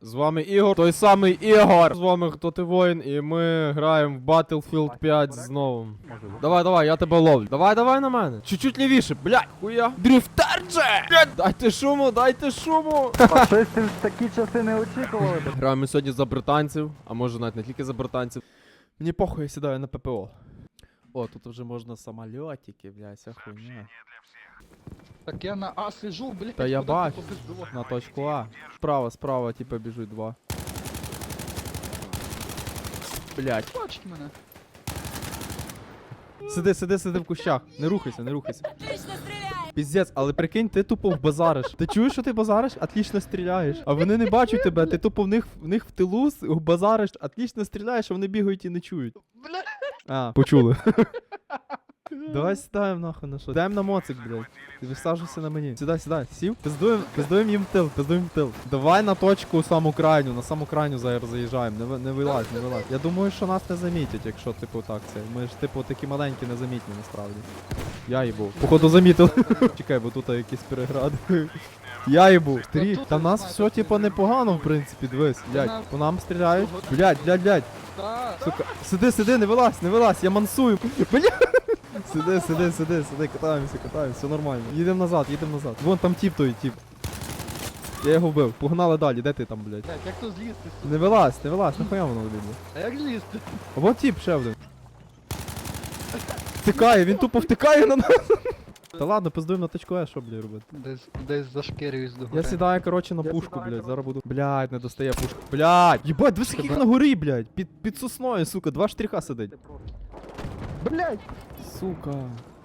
З вами Ігор, той самий Ігор. З вами хто ти воїн, і ми граємо в Battlefield 5 знову. Давай, давай, я тебе ловлю. Давай, давай на мене. Чуть-чуть лівіше, блядь, хуя. Дрифтердже! Блядь, дайте шуму, дайте шуму. Фашисти в такі часи не очікували. Граємо сьогодні за британців, а може навіть не тільки за британців. Мені похуй, я сідаю на ППО. О, тут вже можна самольотики, блядь, вся хуйня. Так я на А сижу, блядь. Та я куди ти бачу. попиздував? На точку А. Справа, справа, типа біжуть два. Блять. Бачить мене. Сиди, сиди, сиди в кущах. Не рухайся, не рухайся. Отлично стреляй! Піздець, але прикинь, ти тупо базариш. Ти чуєш, що ти базариш? Отлично стріляєш. А вони не бачать тебе, ти тупо в них в них в тилу с- базариш, отлично стріляєш, а вони бігають і не чують. Бля. А, почули. Давай сідаємо нахуй на що. Даємо на моцик, блядь. Ти висаджуйся на мені. Сідай, сідай, сів. Пиздуємо, пиздуємо їм тил, пиздуємо тил. Давай на точку саму крайню, на саму крайню зараз заїжджаємо. Не, ви- не вилазь, не вилазь. Я думаю, що нас не замітять, якщо типу так це. Ми ж типу такі маленькі, незамітні насправді. Я їбу. Походу замітив. Чекай, бо тут якісь перегради. Я їбу. Тут Та нас знаю, все типу непогано, в принципі, дивись. Блядь, по нам стріляють. Ого. Блядь, блядь, блядь. Сука, сиди, сиди, не вилазь, не вилазь, я мансую. Бля. Сиди, сиди, сиди, сиди, катаємося, катаємося, все нормально. Їдемо назад, їдемо назад. Вон там тіп той тіп. Я його вбив. Погнали далі, де ти там, блядь? Блядь, як тут злізти? Не вилазь, не вилазь, нахуя воно тобі? А як злізти? А вон тіп ще один. Втикає, він тупо втикає на нас. Та ладно, пиздуємо на точку Е, що, блядь, робити? Десь, десь зашкерююсь до Я сідаю, коротше, на пушку, блядь, зараз буду. Блядь, не достає пушка. Блядь, їбать, дивись, скільки на горі, блядь. Під, під сосною, сука, два штріха сидить. Блять, Сука.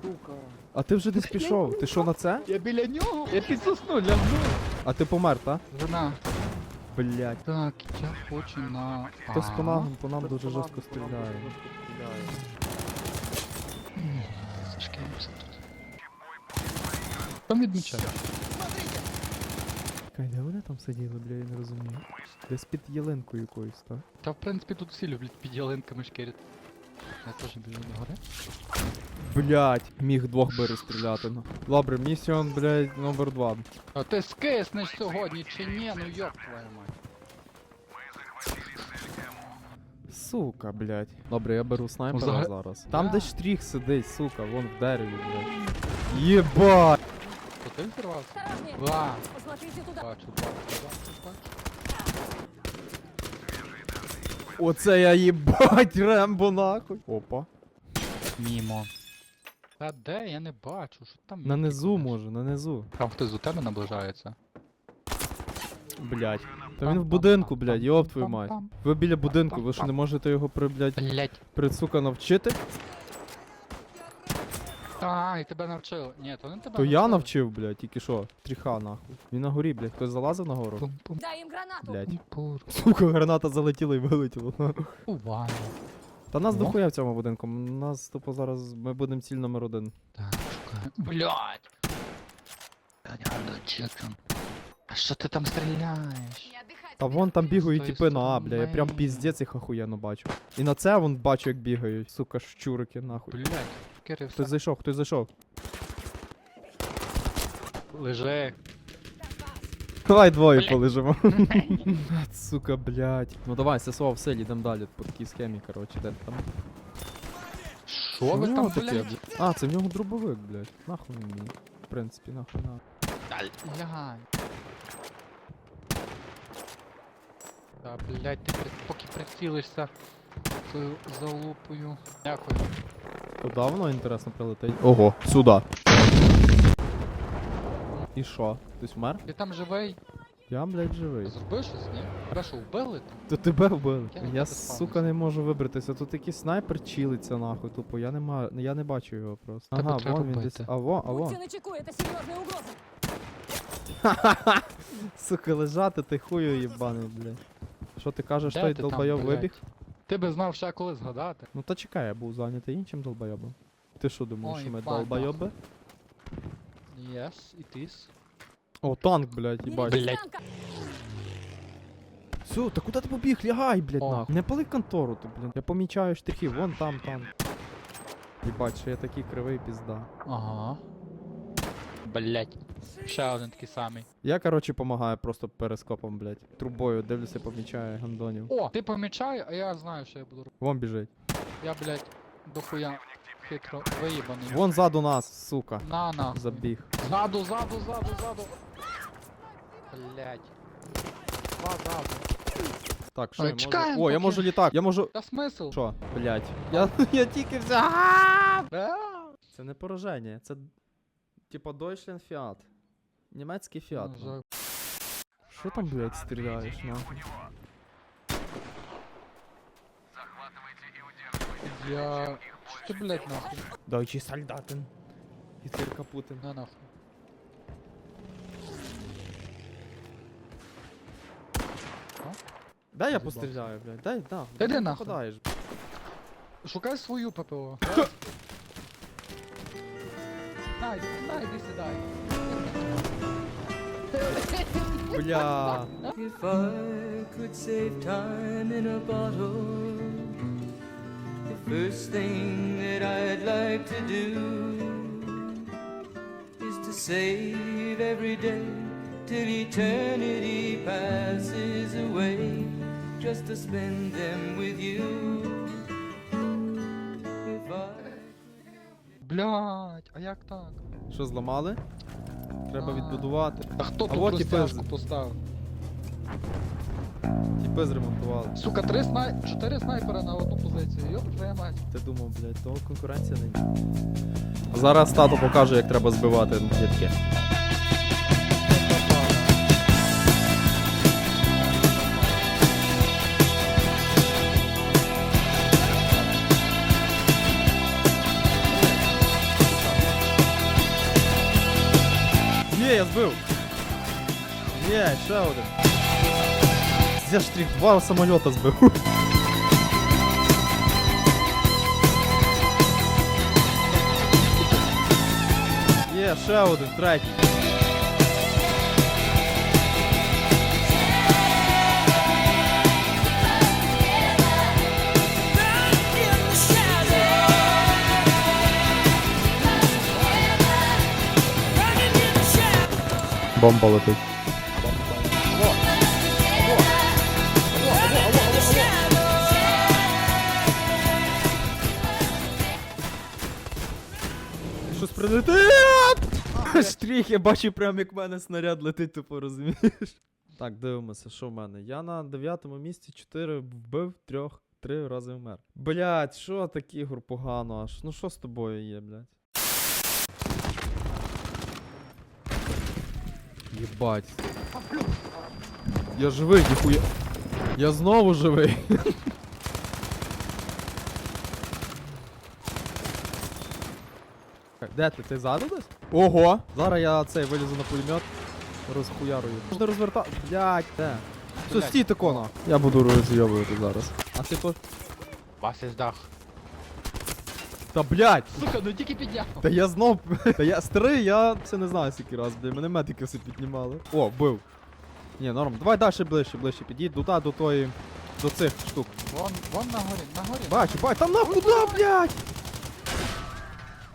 сука. А ти вже десь пішов. Ти що на це? Я біля нього, я під сосну лягну. А ти помер, та? Жена. Блять. Так, я хочу на... Хтось по нам, по нам дуже жорстко стріляє. Зашкерився тут. Там відмічаю. Чекай, де вони там сиділи, бля, я не розумію. Десь під ялинкою якоюсь, так? Та в принципі тут всі люблять під ялинками шкерити. Я теж біжу на гори. Блять, міг двох би розстріляти. ну. Добре, місіон, блядь, номер два. А ти скиснеш сьогодні чи ні? Ну йоп твою мать. Сука, блять. Добре, я беру снайпера Взага- зараз. Там де штрих сидить, сука, вон в дереві, блядь. Єбать! То ти взірвався? Осторожнее! Туда! Бачу, бачу, бачу, бачу. Оце я їбать, Рембо нахуй. Опа. Мімо. Та де? Я не бачу, що там. На низу може, на низу. Там хтось до тебе наближається. Блять. Та він в будинку, блять, йоп твою мать. Ви біля будинку, ви що не можете його при, Блять. прицука навчити? А, і тебе навчили. Ні, то не тебе То я навчив, блядь, тільки що. Тріха нахуй. Він на горі, блядь, хтось залазив на гору? Пум-пум. Дай им гранату! Блядь. Пур. Сука, граната залетіла і вилетіла. Увага. Та нас Ну. дохуя в цьому будинку. Нас тупо зараз ми будемо ціль номер один. Так, шукаю. Чекам. А що ти там стріляєш? Та вон там бігають З тої тіпи на А, бля, я прям сторони. піздець їх охуєнно бачу. І на це вон бачу, як бігають. Сука, щурики, нахуй. Блять, Хтось зайшов, хтось зайшов. Лежи. Давай двоє Блядь. полежимо. Сука, блядь. Ну давай, ССО в селі, йдем далі по такій схемі, коротше, де ти там. Що в ви нього там, таке, блядь? А, це в нього дробовик, блядь. Нахуй мені. В принципі, нахуй на. Лягай. Та, блять, ти при... поки прицілишся цією залупою. Дякую. Куди воно інтересно прилетить? Ого, сюди. І що? Хтось вмер? Ти там живий? Я, блядь, живий. Зробив щось, ні? Тебе що, вбили там? То тебе вбили. Я не Я, сука, не можу вибратися. Тут якийсь снайпер чилиться нахуй, тупо. Я не маю. Я не бачу його просто. Тебе Ага, треба вон він десь. бити. А во, а во. Будьте начеку, это серьезная угроза! Сука, лежати ти хую їбаний, блядь. Що ти кажеш, Де той ти там, долбойоб блядь? вибіг? Ти би знав ще коли згадати. Ну та чекай, я був зайнятий іншим долбойобом. Ти що думаєш, Ой, що ми ебать, долбойоби? Yes, it is. О, танк, блядь, їбать. Берите Блядь. Все, та куди ти побіг? Лягай, блядь, О. нахуй. Не пали контору ти, блядь. Я помічаю штрихи, вон там, там. Їбать, що я такий кривий пізда. Ага. Блядь. Ще один такий самий. Я, короче, помагаю просто перископом, блядь. Трубою дивлюся, помічаю гандонів. О, ти помічай, а я знаю, що я буду робити. Вон біжить. Я, блядь, дохуя хитро виїбаний. Вон ззаду нас, сука. На, на. Забіг. Ззаду, ззаду, ззаду, ззаду. Блядь. Два ззаду. Так, що Ой, я можу? О, я можу літак. Я можу. Та смисл? Що? Блядь. Я, я тільки взяв. Це не пораження, це типа Deutschland Fiat. Німецький Fiat. Ну, ну. за- Що там, блядь, стріляєш, нахуй? Я... Що ти, блядь, нахуй? Deutsche Soldaten. Гітлер Капутин. На нахуй. Дай я постріляю, блядь. Дай, да. Та йди нахуй. попадаєш. Шукай свою ППО. Най, най, іди сідай. Бля. If I could save time in a bottle, the first thing that I'd like to do is to save every day till eternity passes away, just to spend them with you. Блядь, а як так? Що зламали? Треба А. відбудувати. А хто А тут от і розтяжку поставив? Тіпи зремонтували. Сука, три снай... чотири снайпера на одну позицію. Йоп, твоя мать. Ти думав, блядь, того конкуренція не є. Зараз тато покаже, як треба збивати дітки. Є, я збив! Є, ще один. Я штрих два самольота збив. Є, ще Бомба летить. Щось прилетить! Штріх, я бачу прям як в мене снаряд летить, тупо розумієш. Так, дивимося, що в мене. Я на дев'ятому місці 4 вбив, трьох, три рази вмер. Блять, що так ігор погано аж? Ну що з тобою є, блять? Єбать. Я живий, ніхуя. Я знову живий. Де ти? Ти ззаду десь? Ого! Зараз я цей вилізу на пулемет, розхуярую. Можна розвертати. Блять, де? Все, стій тако Я буду розйобувати зараз. А ти то. Вася здах. Та блять! Сука, ну тільки підняв. Та я знов. Та я старий, я це не знаю скільки раз, блядь. Мене медики все піднімали. О, бив. Ні, норм. Давай далі ближче, ближче підійдь. До до тої. До цих штук. Вон, вон на горі, на горі. Бачу, бачу, там нахуй, куди, блядь?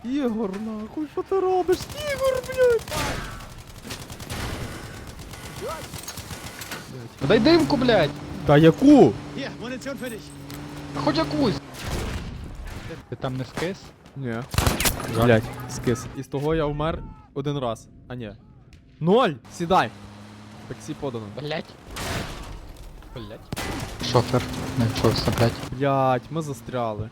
Ігор, нахуй, що ти робиш? Ігор, блядь! Дай димку, блядь. Та яку? Хоч якусь. Ти там не скис? Ні. Блять, скис. Із того я вмер один раз. А ні. Ноль! Сідай! Таксі подано. Блять. Блять. Шофер. Не вчився, блять. Блять, ми застряли.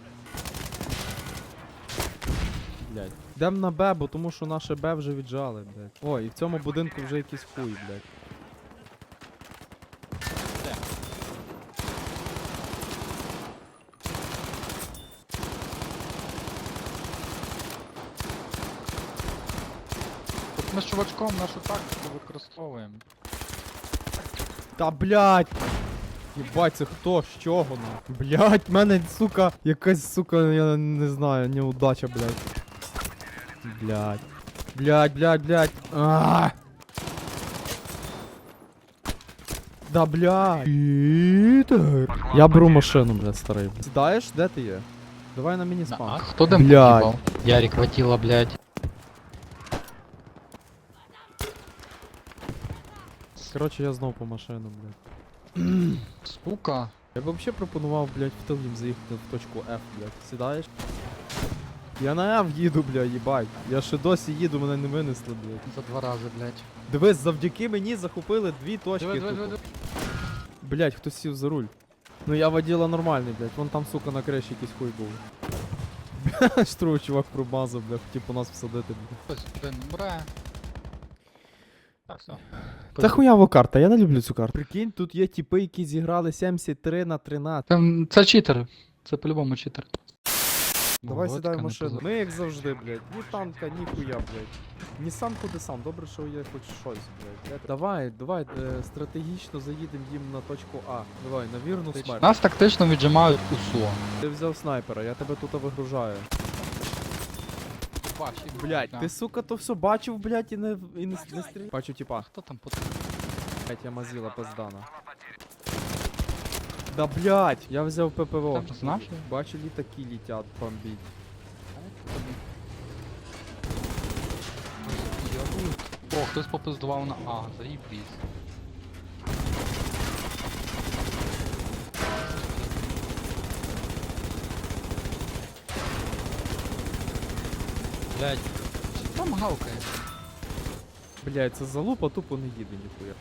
Блять. Йдем на Б, бо тому що наше Б вже віджали, блять. О, і в цьому будинку вже якийсь хуй, блять. Ми з чувачком нашу тактику використовуємо. Та блять! Єбать, це хто? З чого ну? Блять, в мене, сука, якась, сука, я не знаю, неудача, блять. Блять. Блять, блять, блять. А! Да блять. Я беру машину, блядь, старий. Сідаєш? Де ти є? Давай на міні А спам. хто дим Блядь. поїбав? Ярик Ватіла, блядь. Коротше, я знов по машину, блядь. Сука. Я б вообще пропонував, блядь, в тил їм заїхати в точку F, блядь. Сідаєш? Я на F їду, блядь, їбать. Я ще досі їду, мене не винесли, блядь. За два рази, блядь. Дивись, завдяки мені захопили дві точки. Диви, диви, диви. Блядь, хтось сів за руль. Ну я водила нормальний, блядь. Вон там, сука, на криші якийсь хуй був. Штруй, чувак промазав, блядь, хотів по нас всадити, блядь. Хтось один бре. Так, все. Та хуява карта, я не люблю цю карту. Прикинь, тут є тіпи, які зіграли 73 на 13. Це, це читер. Це по-любому читер. Давай сідай в не машину. Ми як завжди, блядь. Ні танка, ні хуя, блядь. Ні сам куди сам. Добре, що є хоч щось, блядь. Давай, давай, е, стратегічно заїдемо їм на точку А. Давай, на вірну смерть. Нас тактично віджимають усо. Ти взяв снайпера, я тебе тут вигружаю. Бачить. Блядь, ти сука то все бачив, блядь, і не, і не, не стріляв. Бачу, типа, Хто там по блядь, я мазіла пиздана. Да блядь, я взяв ППО. Там що? Бачу, літаки літять, бомбіть. О, хтось попиздував на А, заїбісь. Блять, там гавкає? Блядь, це залупа тупо не їде ніхуя.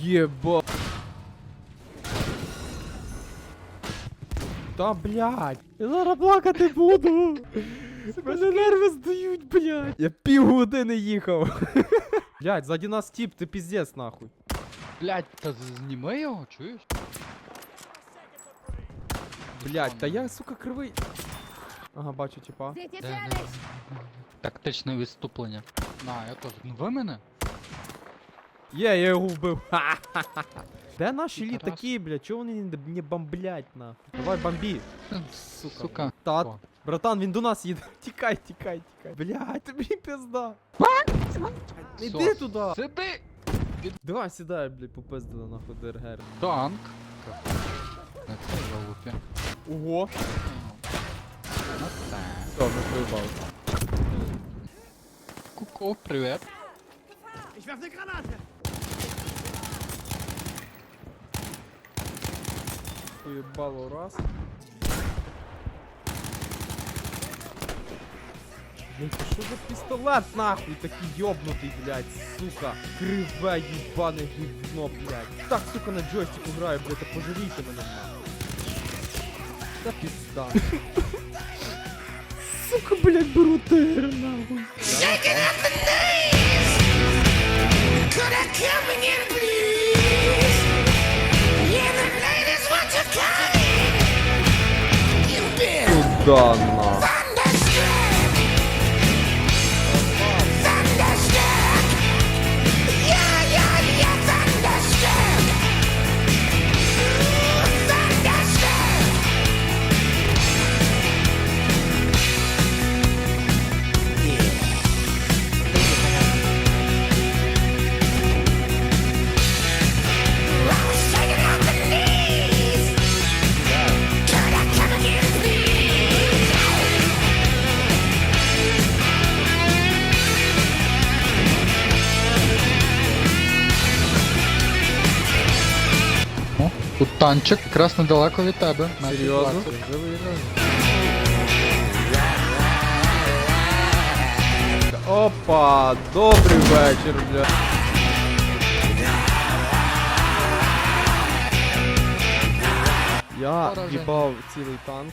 Єба. Та блядь, я зараз плакати буду. Мене нерви здають, блядь. Я півгодини їхав. Блядь, ззаді нас тип, ти піздець нахуй. Блять, та зніми його, чуєш? Блядь, та я, сука, кривий. Ага, бачу, типа. Де, де? Тактичне відступлення. На, я теж. Ну ви мене? Є, я його вбив. Ха-ха-ха. Де наші літаки, блядь? Чого вони не, не бомблять нахуй? Давай бомбі. Сука. Сука. Та, О. братан, він до нас їде. Тікай, тікай, тікай. Блядь, тобі пизда. Іди Всьо. туди. Сиди! Давай сідай, блядь, попиздили нахуй ДРГ. Танк. На цій залупі. Ого. Те. Все, ми привіт. Поїбало раз. Блін, це що за пістолет нахуй такий йобнутий, блядь, сука. Криве їбане гівно, блядь. Так, сука, на джойстику граю, блядь, та пожалійте мене нахуй. Та пізда. Сука, блядь, беру тигр, нахуй. Да, I танчик, якраз недалеко від тебе. Серйозно? 20. Опа, добрий вечір, бля. Я їбав цілий танк.